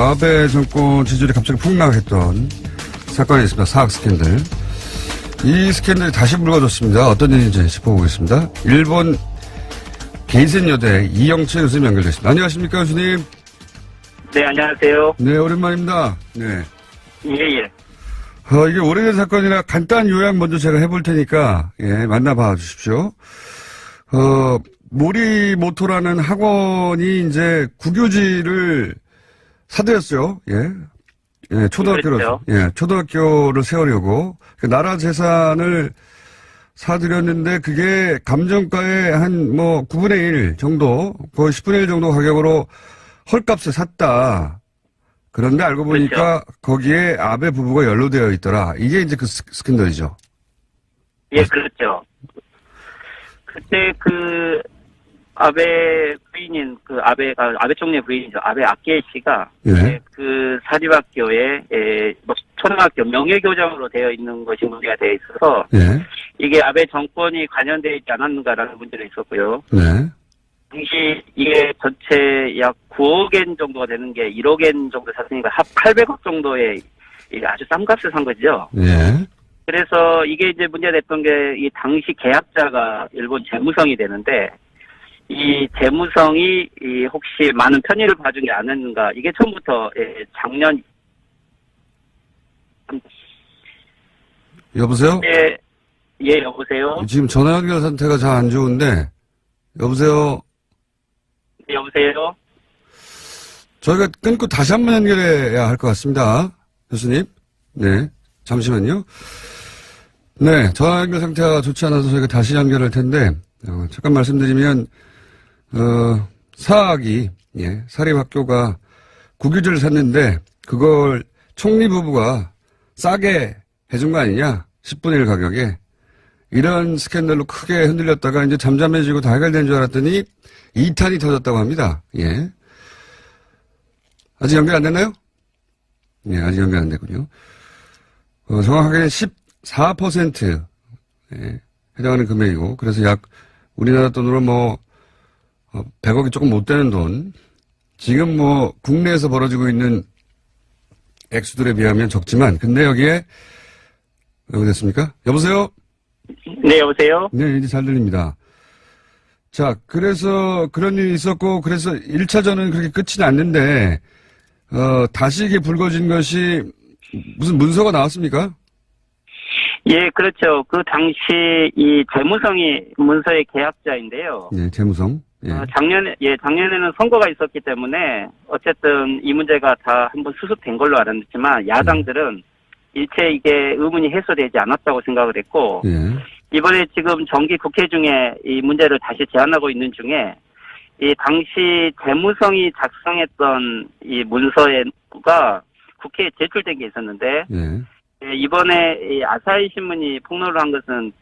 아베 정권 지지율이 갑자기 폭락했던 사건이 있습니다. 사학 스캔들. 이 스캔들이 다시 불거졌습니다. 어떤 일인지 짚어보겠습니다. 일본 게이센여대 이영채 교수님 연결됐습니다. 안녕하십니까, 교수님? 네, 안녕하세요. 네, 오랜만입니다. 네. 예, 예. 어, 이게 오래된 사건이라 간단 요약 먼저 제가 해볼 테니까, 예, 만나봐 주십시오. 어, 모리모토라는 학원이 이제 국유지를 사들였어요. 예. 예, 초등학교로, 그랬죠. 예, 초등학교를 세우려고. 그 나라 재산을 사들였는데 그게 감정가의 한 뭐 9분의 1 정도, 거의 10분의 1 정도 가격으로 헐값에 샀다. 그런데 알고 보니까 거기에 아베 부부가 연루되어 있더라. 이게 이제 그 스- 스캔들이죠. 예, 그렇죠. 그때 그, 아베 부인인, 그 아베가, 아베 총리 부인이죠. 아베 아케 씨가, 예. 예, 그 사립학교에, 예, 뭐 초등학교 명예교장으로 되어 있는 것이 문제가 되어 있어서, 예. 이게 아베 정권이 관여되어 있지 않았는가라는 문제도 있었고요. 네. 당시 이게 전체 약 9억엔 정도가 되는 게 1억엔 정도 샀으니까 합 800억 정도의 이 아주 싼 값에 산 거죠. 예. 그래서 이게 이제 문제됐던 게 이 당시 계약자가 일본 재무성이 되는데 이 재무성이 이 혹시 많은 편의를 봐주지 않았는가 이게 처음부터 예, 작년 여보세요? 예, 예 여보세요 지금 전화 연결 상태가 잘 안 좋은데, 여보세요? 네, 여보세요 저희가 끊고 다시 한 번 연결해야 할 것 같습니다. 교수님. 네. 잠시만요. 네. 전화 연결 상태가 좋지 않아서 저희가 다시 연결할 텐데, 어, 잠깐 말씀드리면, 어, 사학이, 예, 사립학교가 국유지를 샀는데, 그걸 총리 부부가 싸게 해준 거 아니냐? 10분의 1 가격에. 이런 스캔들로 크게 흔들렸다가 이제 잠잠해지고 다 해결된 줄 알았더니 2탄이 터졌다고 합니다. 예. 아직 연결 안 됐나요? 예, 아직 연결 안 됐군요. 어, 정확하게 14% 예, 해당하는 금액이고, 그래서 약 우리나라 돈으로 뭐 어, 100억이 조금 못 되는 돈. 지금 뭐 국내에서 벌어지고 있는 액수들에 비하면 적지만, 근데 여기에 여기 됐습니까? 여보세요? 네 여보세요 네, 이제 잘 들립니다. 자, 그래서 그런 일이 있었고, 그래서 1차전은 그렇게 끝이 났는데, 어, 다시 이게 불거진 것이 무슨 문서가 나왔습니까? 예 그렇죠 그 당시 이 재무성이 문서의 계약자인데요 예, 재무성. 예. 어, 작년에 예 작년에는 선거가 있었기 때문에 어쨌든 이 문제가 다 한번 수습된 걸로 알았지만 야당들은 일체 이게 의문이 해소되지 않았다고 생각을 했고 예. 이번에 지금 정기 국회 중에 이 문제를 다시 제안하고 있는 중에 이 당시 재무성이 작성했던 이 문서가 국회에 제출된 게 있었는데 예. 예, 이번에 이 아사히 신문이 폭로를 한 것은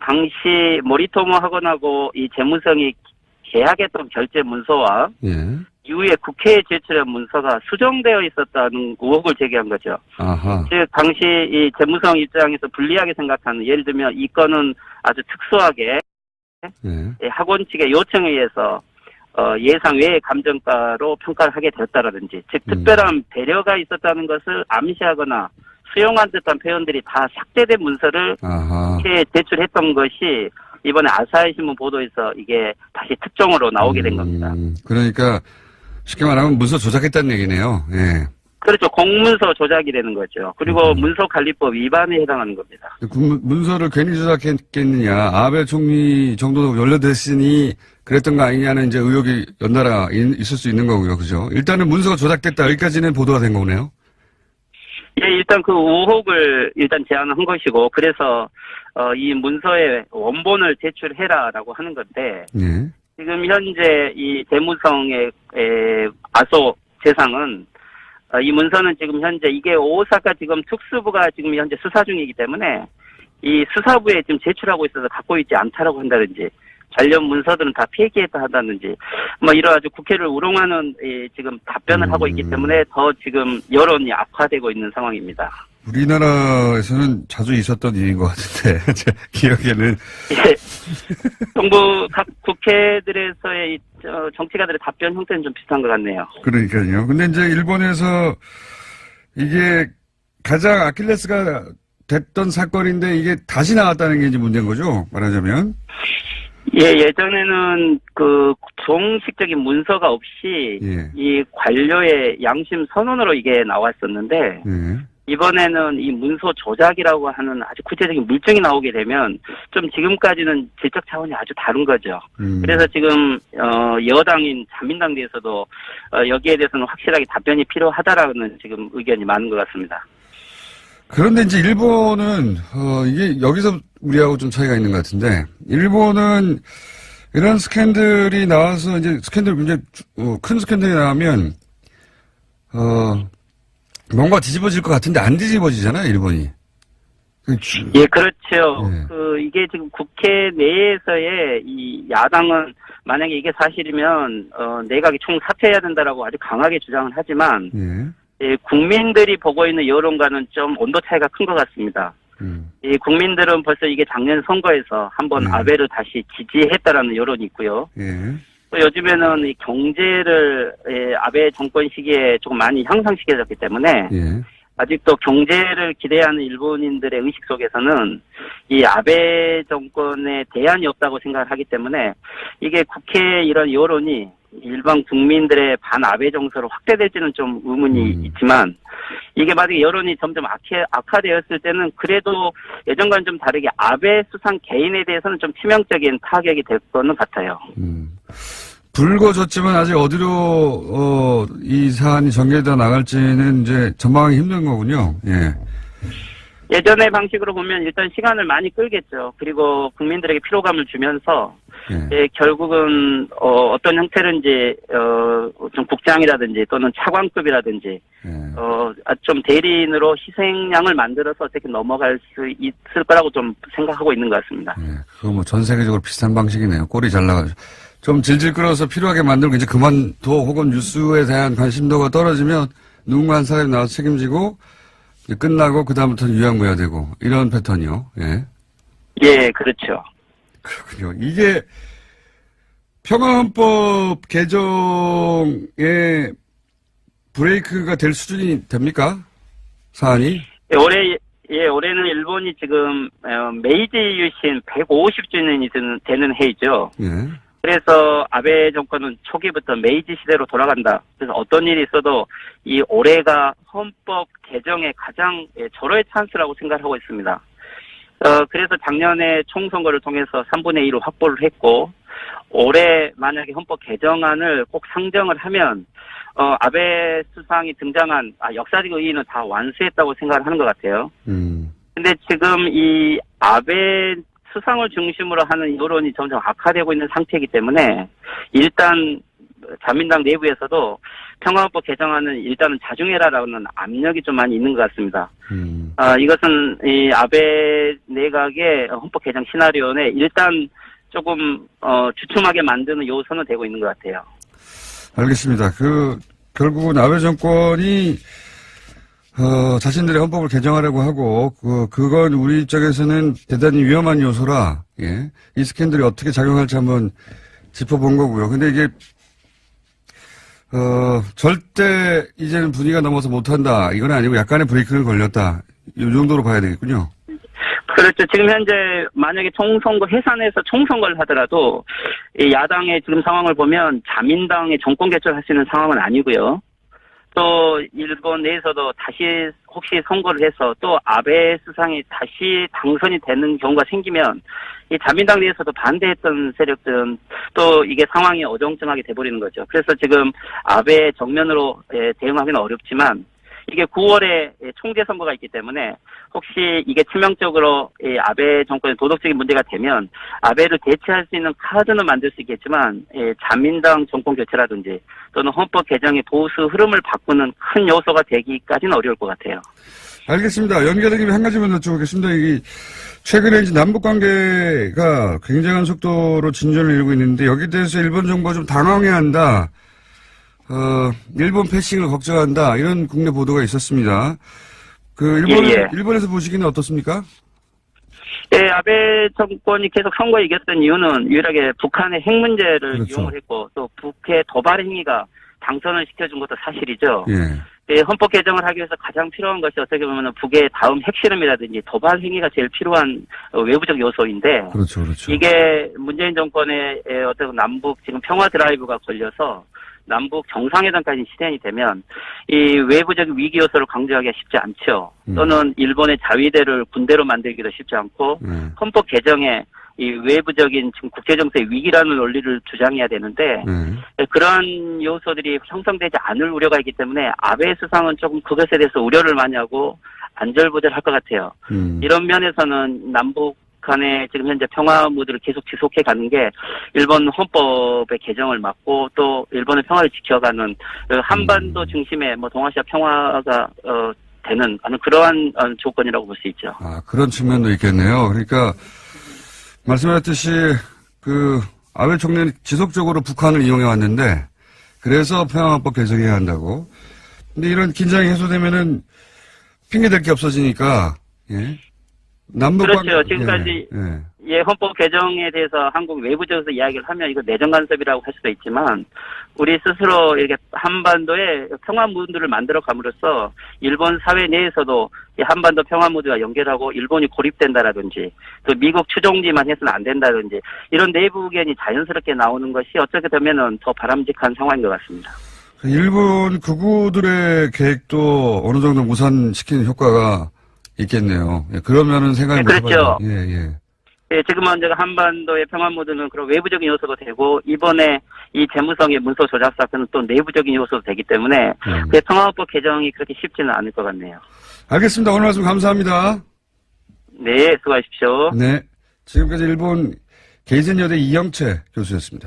당시 모리토모 학원하고 이 재무성이 계약했던 결제 문서와 예. 이후에 국회에 제출한 문서가 수정되어 있었다는 의혹을 제기한 거죠. 아하. 즉 당시 이 재무성 입장에서 불리하게 생각하는 예를 들면 이 건은 아주 특수하게 예. 이 학원 측의 요청에 의해서 어, 예상 외의 감정가로 평가를 하게 되었다라든지 즉 음. 특별한 배려가 있었다는 것을 암시하거나 수용한 듯한 표현들이 다 삭제된 문서를 아하. 이렇게 제출했던 것이 이번에 아사히 신문 보도에서 이게 다시 특종으로 나오게 된 겁니다. 음, 그러니까 쉽게 말하면 문서 조작했다는 얘기네요. 예. 그렇죠. 공문서 조작이 되는 거죠. 그리고 음. 문서관리법 위반에 해당하는 겁니다. 그 문- 문서를 괜히 조작했겠느냐. 아베 총리 정도 연루됐으니 그랬던 거 아니냐는 이제 의혹이 연달아 인- 있을 수 있는 거고요. 그죠? 일단은 문서가 조작됐다. 여기까지는 보도가 된 거네요. 예, 일단 그 의혹을 일단 제안한 것이고, 그래서, 어, 이 문서의 원본을 제출해라라고 하는 건데, 예. 지금 현재 이 재무성의, 에, 아소 재상은, 어, 이 문서는 지금 현재 이게 오사카 지금 특수부가 지금 현재 수사 중이기 때문에, 이 수사부에 지금 제출하고 있어서 갖고 있지 않다라고 한다든지, 관련 문서들은 다 폐기했다 한다든지, 뭐 이런 아주 국회를 우롱하는 이 지금 답변을 음. 하고 있기 때문에 더 지금 여론이 악화되고 있는 상황입니다. 우리나라에서는 자주 있었던 일인 것 같은데, 제 기억에는. 예. 정부 각 국회들에서의 정치가들의 답변 형태는 좀 비슷한 것 같네요. 그러니까요. 근데 이제 일본에서 이게 가장 아킬레스가 됐던 사건인데 이게 다시 나왔다는 게 이제 문제인 거죠. 말하자면. 예, 예전에는 그 정식적인 문서가 없이 예. 이 관료의 양심 선언으로 이게 나왔었는데 예. 이번에는 이 문서 조작이라고 하는 아주 구체적인 물증이 나오게 되면 좀 지금까지는 질적 차원이 아주 다른 거죠. 음. 그래서 지금 어 여당인 자민당 내에서도 어 여기에 대해서는 확실하게 답변이 필요하다라는 지금 의견이 많은 것 같습니다. 그런데 이제 일본은 어 이게 여기서 우리하고 좀 차이가 있는 것 같은데 일본은 이런 스캔들이 나와서 이제 스캔들 굉장히 주- 어, 큰 스캔들이 나오면 어 뭔가 뒤집어질 것 같은데 안 뒤집어지잖아요 일본이. 그 주- 예, 그렇죠. 네. 그 이게 지금 국회 내에서의 이 야당은 만약에 이게 사실이면 어 내각이 총 사퇴해야 된다라고 아주 강하게 주장을 하지만 예. 예, 국민들이 보고 있는 여론과는 좀 온도 차이가 큰 것 같습니다. 음. 이 국민들은 벌써 이게 작년 선거에서 한번 네. 아베를 다시 지지했다라는 여론이 있고요. 예. 또 요즘에는 이 경제를 예, 아베 정권 시기에 조금 많이 향상시켜졌기 때문에 예. 아직도 경제를 기대하는 일본인들의 의식 속에서는 이 아베 정권에 대안이 없다고 생각을 하기 때문에 이게 국회 이런 여론이 일반 국민들의 반아베 정서로 확대될지는 좀 의문이 음. 있지만 이게 만약에 여론이 점점 악해, 악화되었을 때는 그래도 예전과는 좀 다르게 아베 수상 개인에 대해서는 좀 치명적인 타격이 될 거는 같아요. 음. 불거졌지만 아직 어디로 어, 이 사안이 전개돼 나갈지는 이제 전망하기 힘든 거군요. 예. 예전의 방식으로 보면 일단 시간을 많이 끌겠죠. 그리고 국민들에게 피로감을 주면서 예. 예, 결국은 어, 어떤 형태든지 어, 좀 국장이라든지 또는 차관급이라든지 예. 어, 아, 좀 대리인으로 희생양을 만들어서 어떻게 넘어갈 수 있을 거라고 좀 생각하고 있는 것 같습니다. 예. 그거 뭐 전 세계적으로 비슷한 방식이네요. 꼴이 잘 나가지고. 좀 질질 끌어서 필요하게 만들고 이제 그만둬 혹은 뉴스에 대한 관심도가 떨어지면 누군가 한 사람이 나와서 책임지고 이제 끝나고 그다음부터는 유야무야 되고 이런 패턴이요. 예. 예, 그렇죠. 그렇군요. 이게 평화헌법 개정에 브레이크가 될 수준이 됩니까? 사안이? 예, 올해 예, 올해는 일본이 지금 어, 메이지 유신 150주년이 되는, 되는 해이죠. 예. 그래서 아베 정권은 초기부터 메이지 시대로 돌아간다. 그래서 어떤 일이 있어도 이 올해가 헌법 개정의 가장 예, 절호의 찬스라고 생각하고 있습니다. 어, 그래서 작년에 총선거를 통해서 3분의 1을 확보를 했고, 올해 만약에 헌법 개정안을 꼭 상정을 하면, 어, 아베 수상이 등장한 아, 역사적 의의는 다 완수했다고 생각을 하는 것 같아요. 음. 근데 지금 이 아베 수상을 중심으로 하는 여론이 점점 악화되고 있는 상태이기 때문에 일단 자민당 내부에서도 평화헌법 개정안은 일단은 자중해라라는 압력이 좀 많이 있는 것 같습니다. 음. 아, 이것은 이 아베 내각의 헌법 개정 시나리오에 일단 조금 어, 주춤하게 만드는 요소는 되고 있는 것 같아요. 알겠습니다. 그, 결국은 아베 정권이, 어, 자신들의 헌법을 개정하려고 하고, 그, 그건 우리 입장에서는 대단히 위험한 요소라, 예. 이 스캔들이 어떻게 작용할지 한번 짚어본 거고요. 근데 이게, 어, 절대 이제는 분위기가 넘어서 못한다. 이건 아니고 약간의 브레이크를 걸렸다. 이 정도로 봐야 되겠군요. 그렇죠. 지금 현재 만약에 총선거 해산해서 총선거를 하더라도 이 야당의 지금 상황을 보면 자민당의 정권 개최할 수 있는 상황은 아니고요. 또 일본 내에서도 다시 혹시 선거를 해서 또 아베 수상이 다시 당선이 되는 경우가 생기면 이 자민당 내에서도 반대했던 세력들은 또 이게 상황이 어정쩡하게 돼버리는 거죠. 그래서 지금 아베 정면으로 예, 대응하기는 어렵지만 이게 9월에 총재 선거가 있기 때문에 혹시 이게 치명적으로 이 아베 정권의 도덕적인 문제가 되면 아베를 대체할 수 있는 카드는 만들 수 있겠지만 예, 자민당 정권 교체라든지 또는 헌법 개정의 보수 흐름을 바꾸는 큰 요소가 되기까지는 어려울 것 같아요. 알겠습니다. 연결된 김에 한 가지만 여쭤보겠습니다. 이 최근에 이제 남북 관계가 굉장한 속도로 진전을 이루고 있는데 여기에 대해서 일본 정부가 좀 당황해 한다. 어, 일본 패싱을 걱정한다. 이런 국내 보도가 있었습니다. 그 일본 예, 예. 일본에서 보시기는 어떻습니까? 예, 아베 정권이 계속 선거에 이겼던 이유는 유일하게 북한의 핵 문제를 그렇죠. 이용을 했고 또 북의 도발 행위가 당선을 시켜준 것도 사실이죠. 예. 예, 헌법 개정을 하기 위해서 가장 필요한 것이 어떻게 보면 북의 다음 핵실험이라든지 도발 행위가 제일 필요한 어, 외부적 요소인데 그렇죠, 그렇죠. 이게 문재인 정권의 에, 어떤 남북 지금 평화 드라이브가 걸려서 남북 정상회담까지 실현이 되면 이 외부적 위기 요소를 강조하기가 쉽지 않죠. 음. 또는 일본의 자위대를 군대로 만들기도 쉽지 않고 예. 헌법 개정에 이 외부적인 지금 국제 정세의 위기라는 논리를 주장해야 되는데 예. 그런 요소들이 형성되지 않을 우려가 있기 때문에 아베 수상은 조금 그것에 대해서 우려를 많이 하고 안절부절할 것 같아요. 음. 이런 면에서는 남북 간의 지금 현재 평화 무드를 계속 지속해 가는 게 일본 헌법의 개정을 막고 또 일본의 평화를 지켜가는 그 한반도 음. 중심의 뭐 동아시아 평화가 어 되는 그러한 어, 조건이라고 볼 수 있죠. 아, 그런 측면도 있겠네요. 그러니까, 말씀하셨듯이, 그, 아베 총리는 지속적으로 북한을 이용해 왔는데, 그래서 평화헌법 개정해야 한다고. 근데 이런 긴장이 해소되면은, 핑계댈 게 없어지니까, 예. 남북 그렇죠. 관- 지금까지 예, 예. 예, 헌법 개정에 대해서 한국 외부적에서 이야기를 하면 이거 내정 간섭이라고 할 수도 있지만 우리 스스로 이렇게 한반도에 평화 무드를 만들어 감으로써 일본 사회 내에서도 이 한반도 평화 무드가 연결하고 일본이 고립된다라든지 또 미국 추종지만 해서는 안 된다든지 이런 내부 의견이 자연스럽게 나오는 것이 어떻게 되면은 더 바람직한 상황인 것 같습니다. 일본 극우들의 계획도 어느 정도 무산시키는 효과가 있겠네요. 예, 그러면은 생각이 네, 못 그렇죠. 예, 예. 예, 지금은 제가 한반도의 평화 모드는 그런 외부적인 요소도 되고 이번에 이 재무성의 문서 조작 사건은 또 내부적인 요소도 되기 때문에 음. 그 평화법 개정이 그렇게 쉽지는 않을 것 같네요. 알겠습니다. 오늘 말씀 감사합니다. 네, 수고하십시오. 네. 지금까지 일본 게이젠 여대 이영채 교수였습니다.